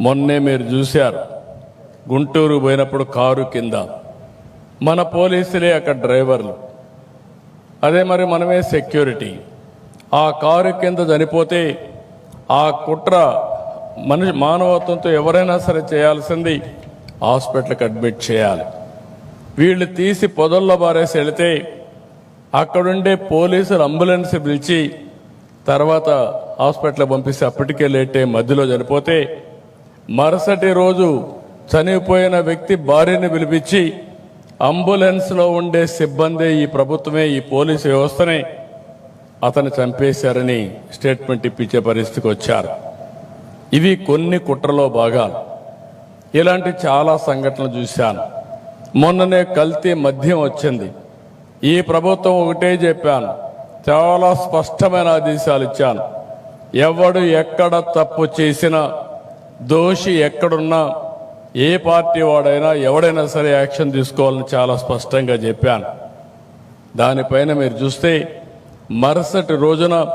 మొన్నే మీరు చూశారు. గుంటూరు పోయినప్పుడు కారు కింద. మన పోలీసులే అక్కడ డ్రైవర్లు. అదే మరి మనమే సెక్యూరిటీ. ఆ కారు కింద చనిపోతే ఆ కుట్ర మనిషి మానవత్వంతో ఎవరైనా సరే చేయాల్సింది హాస్పిటల్కి అడ్మిట్ చేయాలి. వీళ్ళు తీసి పొదల్లో బారేసి వెళితే అక్కడుండే పోలీసులు అంబులెన్స్ పిలిచి తర్వాత హాస్పిటల్ పంపిస్తే అప్పటికే లేటే మధ్యలో చనిపోతే మరుసటి రోజు చనిపోయిన వ్యక్తి భార్యని పిలిపించి అంబులెన్స్లో ఉండే సిబ్బంది ఈ ప్రభుత్వమే ఈ పోలీసు వ్యవస్థనే అతను చంపేశారని స్టేట్మెంట్ ఇప్పించే పరిస్థితికి వచ్చారు. ఇవి కొన్ని కుట్రలో భాగాలు. ఇలాంటి చాలా సంఘటనలు చూశాను. మొన్ననే కల్తీ మద్యం వచ్చింది. ఈ ప్రభుత్వం ఒకటే చెప్పాను. చాలా స్పష్టమైన ఆదేశాలు ఇచ్చాను. ఎవడు ఎక్కడ తప్పు చేసినా దోషి ఎక్కడున్నా ఏ పార్టీ వాడైనా ఎవడైనా సరే యాక్షన్ తీసుకోవాలని చాలా స్పష్టంగా చెప్పాను. దానిపైన మీరు చూస్తే మరుసటి రోజున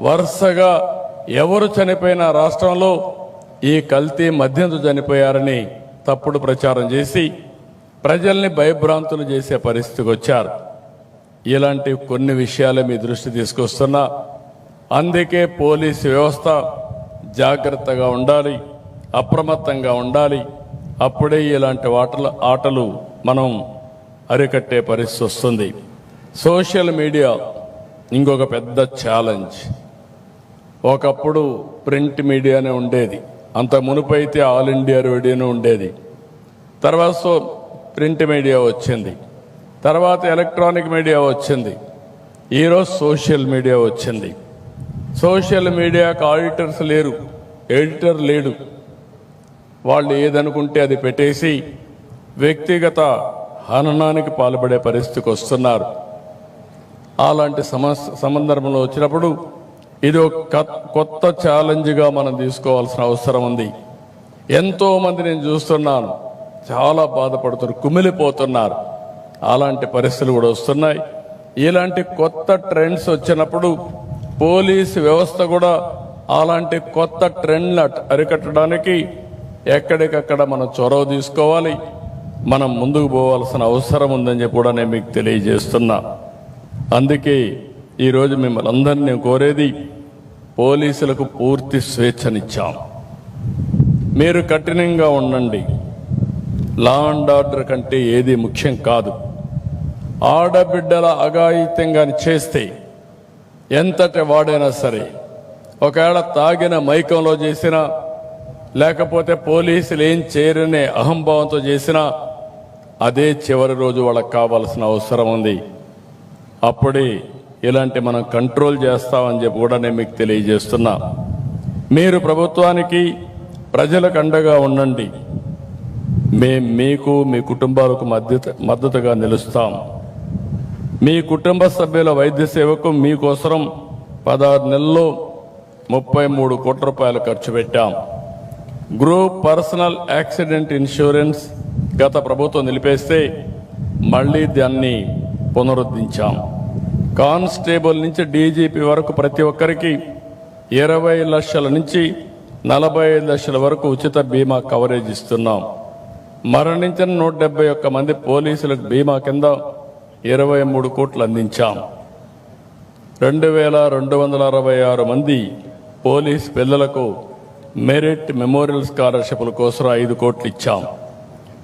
వరుసగా ఎవరు చనిపోయిన రాష్ట్రంలో ఈ కల్తీ మద్యంతో చనిపోయారని తప్పుడు ప్రచారం చేసి ప్రజల్ని భయభ్రాంతులు చేసే పరిస్థితికి వచ్చారు. ఇలాంటి కొన్ని విషయాలే మీ దృష్టి తీసుకొస్తున్నా. అందుకే పోలీసు వ్యవస్థ జాగ్రత్తగా ఉండాలి. అప్రమత్తంగా ఉండాలి. అప్పుడే ఇలాంటి ఆటలు ఆటలు మనం అరికట్టే పరిస్థితి వస్తుంది. సోషల్ మీడియా ఇంకొక పెద్ద ఛాలెంజ్. ఒకప్పుడు ప్రింట్ మీడియానే ఉండేది. అంత మునుపైతే ఆల్ ఇండియా రేడియోనే ఉండేది. తర్వాత ప్రింట్ మీడియా వచ్చింది. తర్వాత ఎలక్ట్రానిక్ మీడియా వచ్చింది. ఈరోజు సోషల్ మీడియా వచ్చింది. సోషల్ మీడియాకు ఆడిటర్స్ లేరు. ఎడిటర్ లేడు. వాళ్ళు ఏదనుకుంటే అది పెట్టేసి వ్యక్తిగత హననానికి పాల్పడే పరిస్థితికి వస్తున్నారు. అలాంటి సమస్య సందర్భంలో వచ్చినప్పుడు ఇది ఒక కొత్త ఛాలెంజ్గా మనం తీసుకోవాల్సిన అవసరం ఉంది. ఎంతోమంది నేను చూస్తున్నాను చాలా బాధపడుతున్నారు కుమిలిపోతున్నారు. అలాంటి పరిస్థితులు కూడా వస్తున్నాయి. ఇలాంటి కొత్త ట్రెండ్స్ వచ్చినప్పుడు పోలీసు వ్యవస్థ కూడా అలాంటి కొత్త ట్రెండ్ల అరికట్టడానికి ఎక్కడికక్కడ మనం చొరవ తీసుకోవాలి. మనం ముందుకు పోవాల్సిన అవసరం ఉందని చెప్పి కూడా నేను మీకు తెలియజేస్తున్నా. అందుకే ఈరోజు మిమ్మల్ని అందరినీ నేను కోరేది పోలీసులకు పూర్తి స్వేచ్ఛనిచ్చాం. మీరు కఠినంగా ఉండండి. లా అండ్ ఆర్డర్ కంటే ఏది ముఖ్యం కాదు. ఆడబిడ్డల అఘాయిత్యంగా చేస్తే ఎంతటి వాడైనా సరే ఒకవేళ తాగిన మైకంలో చేసినా లేకపోతే పోలీసులు ఏం చేయరనే అహంభావంతో చేసినా అదే చివరి రోజు వాళ్ళకి కావాల్సిన అవసరం ఉంది. అప్పుడే ఇలాంటి మనం కంట్రోల్ చేస్తామని చెప్పి కూడా నేను మీకు తెలియజేస్తున్నా. మీరు ప్రభుత్వానికి ప్రజలకు అండగా ఉండండి. మేం మీకు మీ కుటుంబాలకు మద్దతు మద్దతుగా నిలుస్తాం. మీ కుటుంబ సభ్యుల వైద్య సేవకు మీకోసరం పదహారు నెలల్లో ముప్పై మూడు కోట్ల రూపాయలు ఖర్చు పెట్టాం. గ్రూప్ పర్సనల్ యాక్సిడెంట్ ఇన్సూరెన్స్ గత ప్రభుత్వం నిలిపేస్తే మళ్ళీ దాన్ని పునరుద్ధరించాం కానిస్టేబుల్ నుంచి డీజీపీ వరకు ప్రతి ఒక్కరికి ఇరవై లక్షల నుంచి నలభై ఐదు లక్షల వరకు ఉచిత బీమా కవరేజ్ ఇస్తున్నాం. మరణించిన నూట డెబ్బై ఒక్క మంది పోలీసులకు బీమా కింద ఇరవై మూడు కోట్లు అందించాం. రెండు వేల రెండు వందల అరవై ఆరు మంది పోలీస్ పిల్లలకు మెరిట్ మెమోరియల్ స్కాలర్షిప్ల కోసం ఐదు కోట్లు ఇచ్చాం.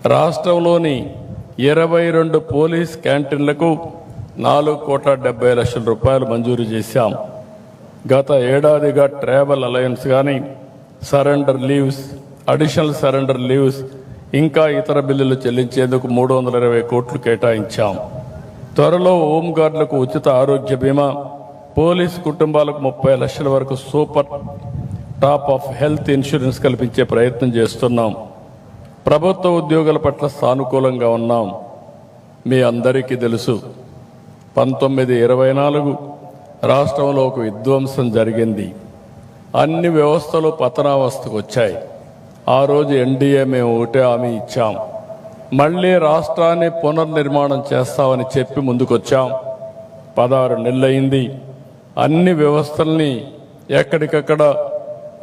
రాష్ట్రంలోని ఇరవై రెండు పోలీస్ క్యాంటీన్లకు నాలుగు కోట్ల డెబ్బై లక్షల రూపాయలు మంజూరు చేశాం. గత ఏడాదిగా ట్రావెల్ అలయన్స్ కానీ surrender leaves additional surrender leaves ఇంకా ఇతర బిల్లులు చెల్లించేందుకు మూడు వందల ఇరవై కోట్లు కేటాయించాం. త్వరలో హోంగార్డులకు ఉచిత ఆరోగ్య బీమా పోలీస్ కుటుంబాలకు ముప్పై లక్షల వరకు super top up health insurance కల్పించే ప్రయత్నం చేస్తున్నాం. ప్రభుత్వ ఉద్యోగుల పట్ల సానుకూలంగా ఉన్నాం. మీ అందరికీ తెలుసు. పంతొమ్మిది ఇరవై నాలుగు రాష్ట్రంలో ఒక విధ్వంసం జరిగింది. అన్ని వ్యవస్థలు పతనావస్థకు వచ్చాయి. ఆ రోజు ఎన్డీఏ మేము ఒకటే హామీ ఇచ్చాం. మళ్ళీ రాష్ట్రాన్ని పునర్నిర్మాణం చేస్తామని చెప్పి ముందుకొచ్చాం. పదహారు నెలలైంది. అన్ని వ్యవస్థల్ని ఎక్కడికక్కడ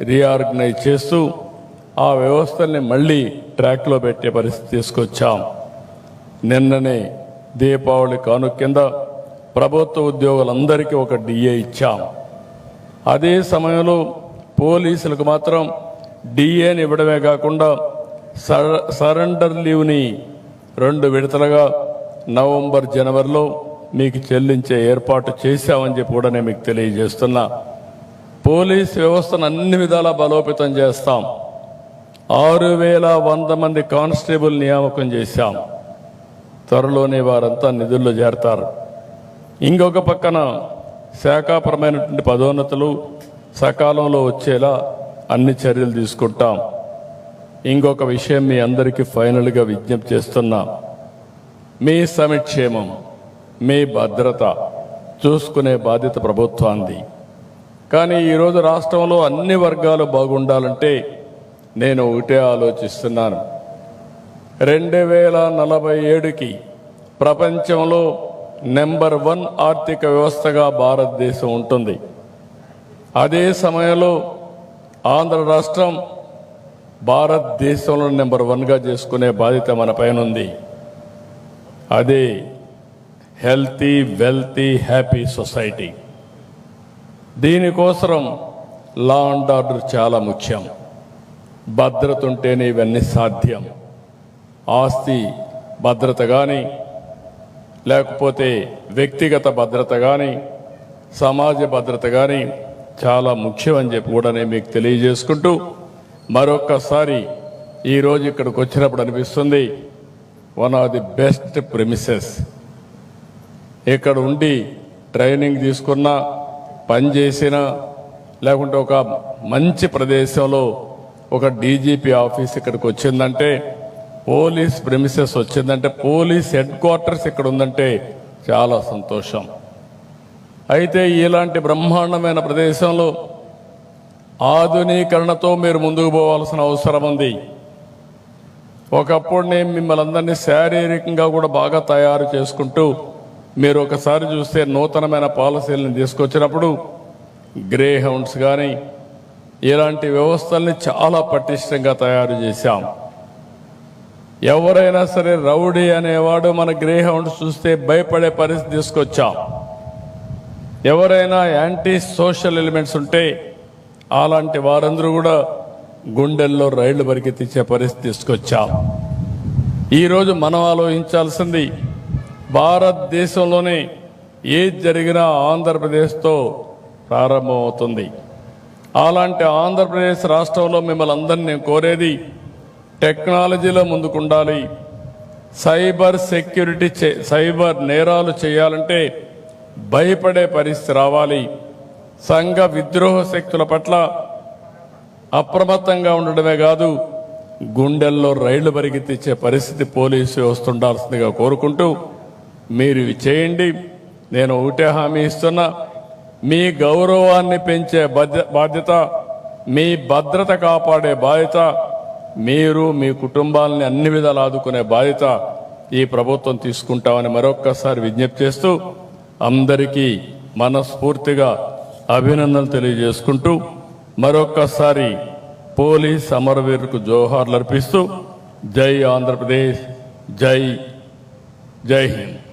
రీఆర్గనైజ్ చేస్తూ ఆ వ్యవస్థల్ని మళ్ళీ ట్రాక్లో పెట్టే పరిస్థితి తీసుకొచ్చాం. నిన్ననే దీపావళి కానుక కింద ప్రభుత్వ ఉద్యోగులందరికీ ఒక డిఏ ఇచ్చాం. అదే సమయంలో పోలీసులకు మాత్రం డిఏని ఇవ్వడమే కాకుండా సర- సరెండర్ లీవ్ని రెండు విడతలుగా నవంబర్ జనవరిలో మీకు చెల్లించే ఏర్పాటు చేశామని చెప్పి కూడా నేను మీకు తెలియజేస్తున్నా. పోలీస్ వ్యవస్థను అన్ని విధాలా బలోపేతం చేస్తాం. ఆరు వేల వంద మంది కానిస్టేబుల్ నియామకం చేశాం. త్వరలోనే వారంతా నిధుల్లో చేరతారు. ఇంకొక పక్కన శాఖాపరమైనటువంటి పదోన్నతులు సకాలంలో వచ్చేలా అన్ని చర్యలు తీసుకుంటాం. ఇంకొక విషయం మీ అందరికీ ఫైనల్గా విజ్ఞప్తి చేస్తున్నా. మీ సమిక్షేమం మీ భద్రత చూసుకునే బాధ్యత ప్రభుత్వాంది. కానీ ఈరోజు రాష్ట్రంలో అన్ని వర్గాలు బాగుండాలంటే నేను ఒకటే ఆలోచిస్తున్నాను. రెండు వేల నలభై ఏడుకి ప్రపంచంలో నెంబర్ వన్ ఆర్థిక వ్యవస్థగా భారతదేశం ఉంటుంది. అదే సమయంలో ఆంధ్ర రాష్ట్రం భారతదేశంలో నెంబర్ వన్గా చేసుకునే బాధ్యత మన పైన ఉంది. అదే హెల్తీ వెల్తీ హ్యాపీ సొసైటీ. దీనికోసం లా అండ్ ఆర్డర్ చాలా ముఖ్యం. భద్రత ఉంటేనే ఇవన్నీ సాధ్యం. ఆస్తి భద్రత కానీ లేకపోతే వ్యక్తిగత భద్రత కానీ సమాజ భద్రత కానీ చాలా ముఖ్యం అని చెప్పి కూడా నేను మీకు తెలియజేసుకుంటూ మరొక్కసారి ఈరోజు ఇక్కడికి వచ్చినప్పుడు అనిపిస్తుంది one of the best premises ఇక్కడ ఉండి ట్రైనింగ్ తీసుకున్నా పనిచేసినా లేకుంటే ఒక మంచి ప్రదేశంలో ఒక డీజీపీ ఆఫీస్ ఇక్కడికి వచ్చిందంటే పోలీస్ ప్రెమిసెస్ వచ్చిందంటే పోలీస్ హెడ్ క్వార్టర్స్ ఇక్కడ ఉందంటే చాలా సంతోషం. అయితే ఇలాంటి బ్రహ్మాండమైన ప్రదేశంలో ఆధునీకరణతో మీరు ముందుకు పోవాల్సిన అవసరం ఉంది. ఒకప్పుడు నేను మిమ్మల్ని అందరినీ శారీరకంగా కూడా బాగా తయారు చేసుకుంటూ మీరు ఒకసారి చూస్తే నూతనమైన పాలసీలను తీసుకొచ్చినప్పుడు గ్రే హౌండ్స్ కానీ ఇలాంటి వ్యవస్థల్ని చాలా పటిష్టంగా తయారు చేశాం. ఎవరైనా సరే రౌడీ అనేవాడు మన గ్రే హౌండ్స్ చూస్తే భయపడే పరిస్థితి తీసుకొచ్చాం. ఎవరైనా యాంటీ సోషల్ ఎలిమెంట్స్ ఉంటే అలాంటి వారందరూ కూడా గుండెల్లో రైళ్ళు పరిగెత్తించే పరిస్థితి తీసుకొచ్చాం. ఈరోజు మనం ఆలోచించాల్సింది భారతదేశంలోనే ఏది జరిగినా ఆంధ్రప్రదేశ్తో ప్రారంభమవుతుంది. అలాంటి ఆంధ్రప్రదేశ్ రాష్ట్రంలో మిమ్మల్ని అందరినీ నేను కోరేది టెక్నాలజీలో ముందుకుండాలి. సైబర్ సెక్యూరిటీ చే- సైబర్ నేరాలు చేయాలంటే భయపడే పరిస్థితి రావాలి. సంఘ విద్రోహ శక్తుల పట్ల అప్రమత్తంగా ఉండడమే కాదు గుండెల్లో రైళ్ళు పరిగెత్తిచ్చే పరిస్థితి పోలీసు వస్తుండాల్సిందిగా కోరుకుంటూ మీరు ఇవి చేయండి. నేను ఒకటే హామీ ఇస్తున్నా. మీ గౌరవాన్ని పెంచే బాధ్య- బాధ్యత మీ భద్రత కాపాడే బాధ్యత మీరు మీ కుటుంబాలని అన్ని విధాలు ఆదుకునే బాధ్యత ఈ ప్రభుత్వం తీసుకుంటామని మరొక్కసారి విజ్ఞప్తి చేస్తూ అందరికీ మనస్ఫూర్తిగా అభినందనలు తెలియజేసుకుంటూ మరొక్కసారి పోలీస్ అమరవీరుకు జోహార్లు అర్పిస్తూ జై ఆంధ్రప్రదేశ్ జై జై హింద్.